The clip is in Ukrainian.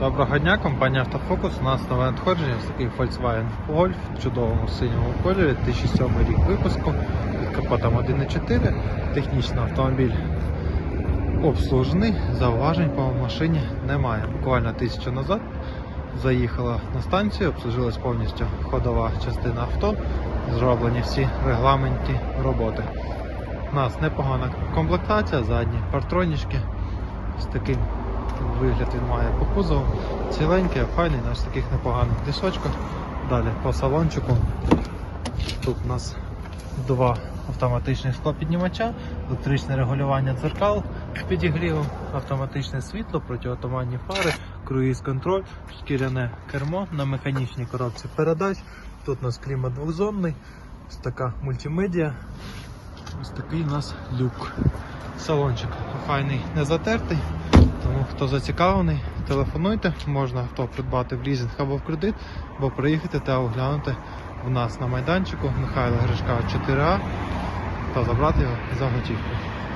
Доброго дня, компанія Автофокус. У нас нове надходження, ось такий Volkswagen Golf в чудовому синьому кольорі, 2007 рік випуску, під капотом 1.4, технічний автомобіль обслужений, зауважень по машині немає. Буквально тисячу назад заїхала на станцію, обслужилась повністю ходова частина авто, зроблені всі регламентні роботи. У нас непогана комплектація, задні партронічки з таким вигляд він має по кузову. Ціленький, файний, на таких непоганих дисочках. Далі по салончику. Тут у нас два автоматичних склопіднімача, електричне регулювання дзеркал з підігрівом, автоматичне світло, протиотуманні фари, круїз-контроль, шкіряне кермо на механічній коробці передач. Тут у нас клімат двохзонний, ось така мультимедіа. Ось такий у нас люк. Салончик файний, не затертий. Тому хто зацікавлений, телефонуйте, можна авто придбати в лізинг або в кредит, або приїхати та оглянути в нас на майданчику Михайла Гришка 4А та забрати його за готівку.